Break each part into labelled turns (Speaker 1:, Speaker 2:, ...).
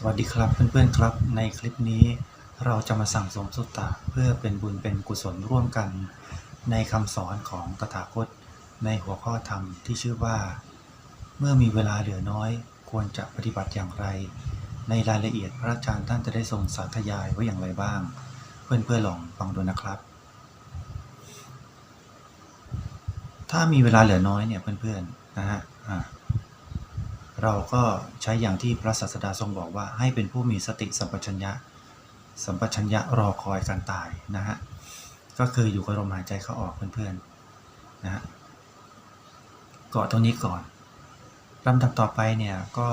Speaker 1: สวัสดีครับเพื่อนๆครับ ในคลิปนี้เราจะมาสั่งสมสุตตะเพื่อเป็นบุญเป็นกุศลร่วมกัน ในคำสอนของตถาคต ในหัวข้อธรรมที่ชื่อว่า เมื่อมีเวลาเหลือน้อย ควรจะปฏิบัติอย่างไร ในรายละเอียดพระอาจารย์ท่านจะได้ทรงสาธยายไว้อย่างไรบ้าง เพื่อนๆลองฟังดูนะครับ ถ้ามีเวลาเหลือน้อยเนี่ยเพื่อนๆนะฮะอ่า เราก็ใช้อย่างที่พระศาสดาทรงบอกว่าให้เป็นผู้มีสติสัมปชัญญะ สัมปชัญญะรอคอยการตายนะฮะก็คืออยู่กับลมหายใจเข้าออกเพื่อนๆนะฮะเกาะตรงนี้ก่อนลำดับต่อไปเนี่ยก็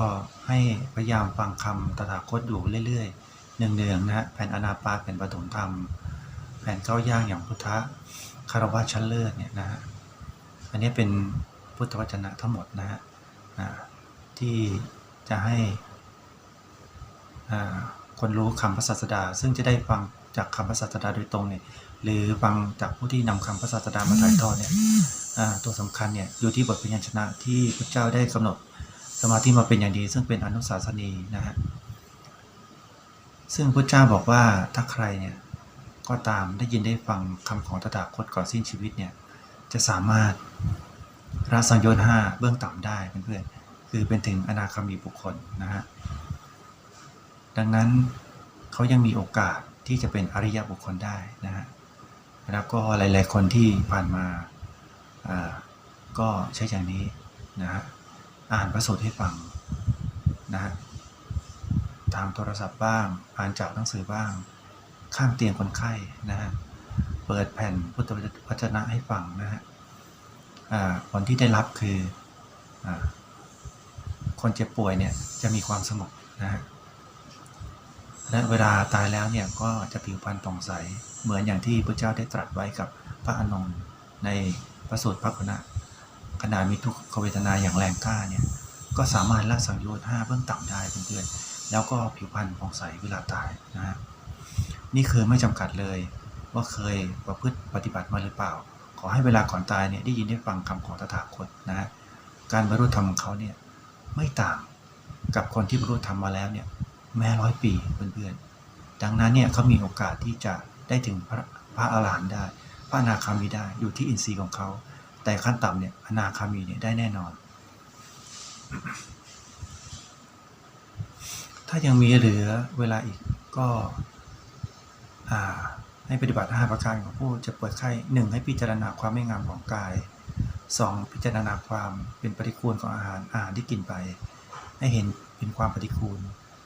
Speaker 1: ให้พยายามฟังคำตถาคตอยู่เรื่อยๆเนืองๆนะฮะแผ่นอนาปาแผ่นปฐมธรรม แผ่นเก้าย่างอย่างพุทธะคารวะชั้นเลิศเนี่ยนะฮะอันนี้เป็นพุทธวจนะทั้งหมดนะฮะ ที่จะให้คนรู้คำพระศาสดา ซึ่งจะได้ฟังจากคำพระศาสดาโดยตรงเนี่ยหรือฟังจากผู้ที่นำคำพระศาสดามาถ่ายทอดเนี่ยตัวสำคัญเนี่ยอยู่ที่บทพยัญชนะที่พระเจ้าได้กำหนดสมาธิมาเป็นอย่างดี ซึ่งเป็นอนุสาสนีนะฮะซึ่งพระเจ้าบอกว่าถ้าใครเนี่ยก็ตามได้ยินได้ฟังคำของตถาคตก่อนสิ้นชีวิตเนี่ยจะสามารถราสังโยชน์ห้าเบื้องต่ำได้เพื่อนๆ คือเป็นถึงอนาคามีบุคคลนะฮะดังนั้นเขายังมีโอกาสที่จะเป็นอริยบุคคลได้นะฮะแล้วก็หลาย ๆ คนที่ผ่านมาอ่าก็ใช้อย่างนี้นะฮะอ่านพระสูตรให้ฟังนะฮะทางโทรศัพท์บ้าง อ่านจากหนังสือบ้าง ข้างเตียงคนไข้นะฮะเปิดแผ่นพุทธวจนะให้ฟังนะฮะอ่าผลที่ได้รับคืออา คนเจ็บป่วยเนี่ยจะมีความสงบนะฮะและเวลาตายแล้วเนี่ยก็จะผิวพรรณผ่องใส เหมือนอย่างที่พระเจ้าได้ตรัสไว้กับพระอานนท์ในพระสูตรพระคุณะขณะมีทุกขเวทนาอย่างแรงกล้าเนี่ยก็สามารถละสังโยชน์ห้าเบื้องต่ำได้เพื่อนๆแล้วก็ผิวพรรณผ่องใสเวลาตายนะฮะนี่คือไม่จำกัดเลยว่าเคยประพฤติปฏิบัติมาหรือเปล่า ขอให้เวลาก่อนตายเนี่ยได้ยินได้ฟังคำของตถาคตนะฮะการบรรลุธรรมของเขาเนี่ย ไม่ต่างกับคนที่บรรลุธรรมมาแล้วเนี่ยแม้ร้อยปีเพื่อนๆดังนั้นเนี่ยเขามีโอกาสที่จะได้ถึงพระพระอรหันต์ได้ พระอนาคามีได้อยู่ที่อินทรีย์ของเขา แต่ขั้นต่ำเนี่ยอนาคามีเนี่ยได้แน่นอน ถ้ายังมีเหลือเวลาอีกก็อ่าให้ปฏิบัติ5ประการของผู้จะป่วยไข้หนึ่งให้พิจารณาความไม่งามของกาย 2. พิจารณาความเป็นปฏิคูลของอาหารอาหารที่กินไป ให้เห็นเป็นความปฏิคูล